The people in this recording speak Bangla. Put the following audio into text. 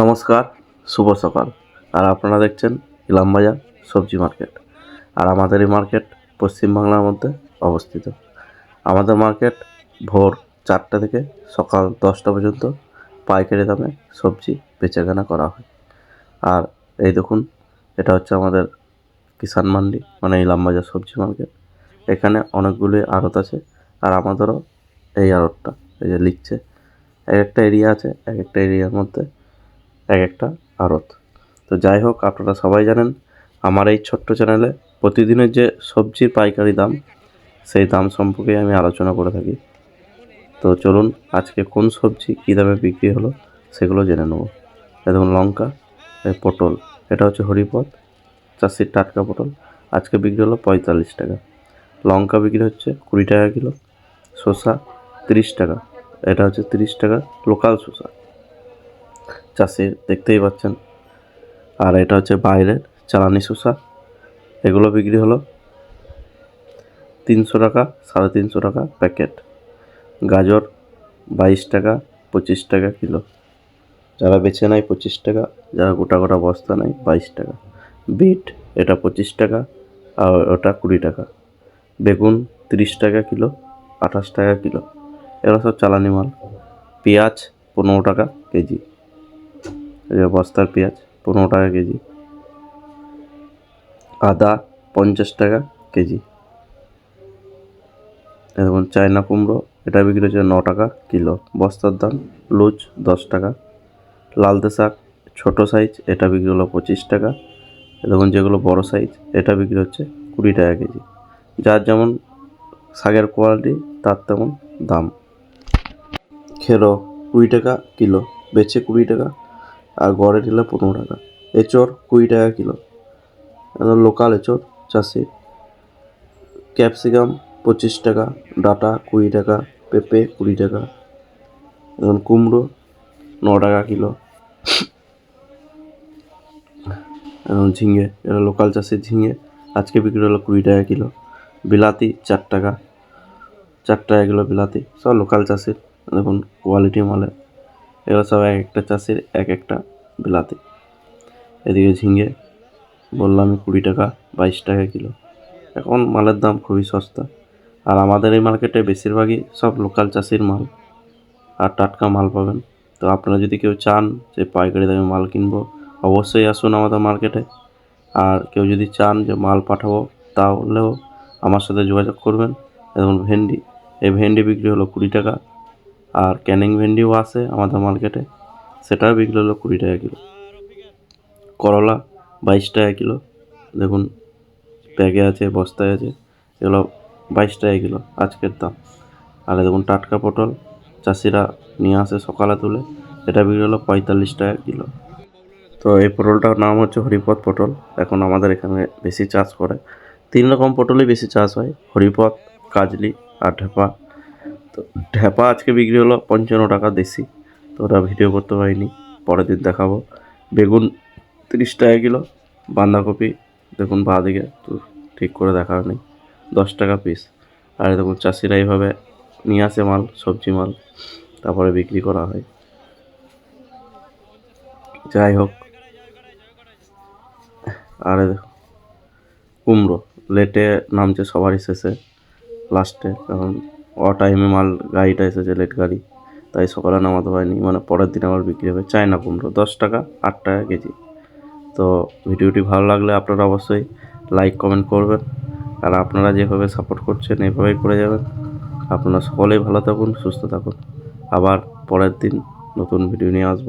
নমস্কার, শুভ সকাল। আর আপনারা দেখছেন ইলামবাজার সবজি মার্কেট। আর আমাদের এই মার্কেট পশ্চিমবাংলার মধ্যে অবস্থিত। আমাদের মার্কেট ভোর চারটে থেকে সকাল দশটা পর্যন্ত পাইকারি দামে সবজি বেচাকেনা করা হয়। আর এই দেখুন, এটা হচ্ছে আমাদের কিষান মান্ডি মানে ইলামবাজার সবজি মার্কেট। এখানে অনেকগুলি আড়ত আছে, আর আমাদেরও এই আড়তটা, এই যে লিখছে। এক একটা এরিয়া আছে, এক একটা এরিয়ার মধ্যে এক একটা আড়ত তো যাই হোক, আপনারা সবাই জানেন, আমার এই ছোট্ট চ্যানেলে প্রতিদিনের যে সবজির পাইকারি দাম, সেই দাম সম্পর্কে আমি আলোচনা করে থাকি। তো চলুন, আজকে কোন সবজি কী দামে বিক্রি হলো, সেগুলো জেনে নেব। দেখুন, লঙ্কা পটল, এটা হচ্ছে হরিপথ চাষির টাটকা পটল। আজকে বিক্রি হলো পঁয়তাল্লিশ টাকা। লঙ্কা বিক্রি হচ্ছে কুড়ি টাকা কিলো, শসা তিরিশ টাকা, এটা হচ্ছে তিরিশ টাকা লোকাল শসা। চাষির দেখতেই পাচ্ছেন। আর এটা হচ্ছে বাইরের চালানি শসা এগুলো বিক্রি হলো তিনশো টাকা, সাড়ে তিনশো টাকা প্যাকেট। গাজর বাইশ টাকা, পঁচিশ টাকা কিলো। যারা বেছে নেয় পঁচিশ টাকা, যারা গোটা গোটা বস্তা নেয় বাইশ টাকা। বিট, এটা পঁচিশ টাকা, আর ওটা কুড়ি টাকা। বেগুন তিরিশ টাকা কিলো, আঠাশ টাকা কিলো। এগুলো সব চালানি মাল। পেঁয়াজ পনেরো টাকা কেজি। এই যে বস্তার পেঁয়াজ, পনেরো টাকা কেজি। আদা, পঞ্চাশ টাকা কেজি। দেখুন, চায়না কুমড়ো, এটা বিক্রি হচ্ছে ন টাকা কিলো। বস্তার দাম, লুজ দশ টাকা। লালতে শাক, ছোটো সাইজ এটা বিক্রি হলো পঁচিশ টাকা। দেখুন, যেগুলো বড় সাইজ এটা বিক্রি হচ্ছে কুড়ি টাকা কেজি। যার যেমন শাকের কোয়ালিটি তার তেমন দাম। খেরো কুড়ি টাকা কিলো, বেচে কুড়ি টাকা আর গড়ে নিলে পনেরো টাকা। এঁচড় কুড়ি টাকা কিলো। লোকাল এঁচড়, চাষি। ক্যাপসিকাম পঁচিশ টাকা, ডাটা কুড়ি টাকা, পেঁপে কুড়ি টাকা। এবং কুমড়ো ন টাকা কিলো। এবং ঝিঙে এটা লোকাল চাষের ঝিঙে, আজকে বিক্রি হলো কুড়ি টাকা কিলো। বিলাতি চার টাকা চার টাকা কিলো বিলাতি। সব লোকাল চাষের। দেখুন কোয়ালিটি মালের। এগুলো সব এক একটা চাষের, এক একটা বিলাতি। এদিকে ঝিঙে, বললাম কুড়ি টাকা, বাইশ টাকা কিলো। এখন মালের দাম খুবই সস্তা। আর আমাদের এই মার্কেটে বেশিরভাগই সব লোকাল চাষির মাল। আর টাটকা মাল পাবেন। তো আপনারা যদি কেউ চান যে পাইকারি দামে মাল কিনবো, অবশ্যই আসুন আমাদের মার্কেটে। আর কেউ যদি চান যে মাল পাঠাবো, তাহলেও আমার সাথে যোগাযোগ করবেন। যেমন ভেন্ডি। এই ভেন্ডি বিক্রি হলো কুড়ি টাকা। আর ক্যানিং ভেন্ডিও আসে আমাদের মার্কেটে। সেটাও বিক্রি হলো কুড়ি টাকা কিলো। করলা বাইশ টাকা কিলো। দেখুন, ব্যাগে আছে, বস্তায় আছে, এগুলো বাইশ টাকা কিলো আজকের দাম। আর দেখুন, টাটকা পটল চাষিরা নিয়ে আসে সকালে তুলে। এটা বিক্রি হলো পঁয়তাল্লিশ টাকা কিলো। তো এই পটলটার নাম হচ্ছে হরিপথ পটল। এখন আমাদের এখানে বেশি চাষ করে। তিন রকম পটলই বেশি চাষ হয়। হরিপথ, কাজলি আর ঢেপা। তো ঢেপা আজকে বিক্রি হলো পঞ্চান্ন টাকা দেশি। তো ওটা ভিডিও করতে পারিনি, পরের দিন দেখাবো। বেগুন তিরিশ টাকা কিলো, বাঁধাকপি দেখুন বাঁ দিকে, তো ঠিক করে দেখা নেই, দশ টাকা পিস আর দেখুন চাষিরা এইভাবে নিয়ে আসে মাল, সবজি মাল, তারপরে বিক্রি করা হয়। যাই হোক, আর কুমড়ো লেটে নামছে সবারই শেষে লাস্টে কারণ অ টাইমে মাল, গাড়িটা এসেছে লেট গাড়ি, তাই সকালে নামাতে পারিনি মানে পরের দিন আবার বিক্রি হবে চায়না কুমড়ো, দশ টাকা, আট টাকা কেজি। তো ভিডিওটি ভালো লাগলে আপনারা অবশ্যই লাইক কমেন্ট করবেন, আর আপনারা যেভাবে সাপোর্ট করছেন এভাবেই করে যাবেন। আপনারা সকলেই ভালো থাকুন, সুস্থ থাকুন। আবার পরের দিন নতুন ভিডিও নিয়ে আসব।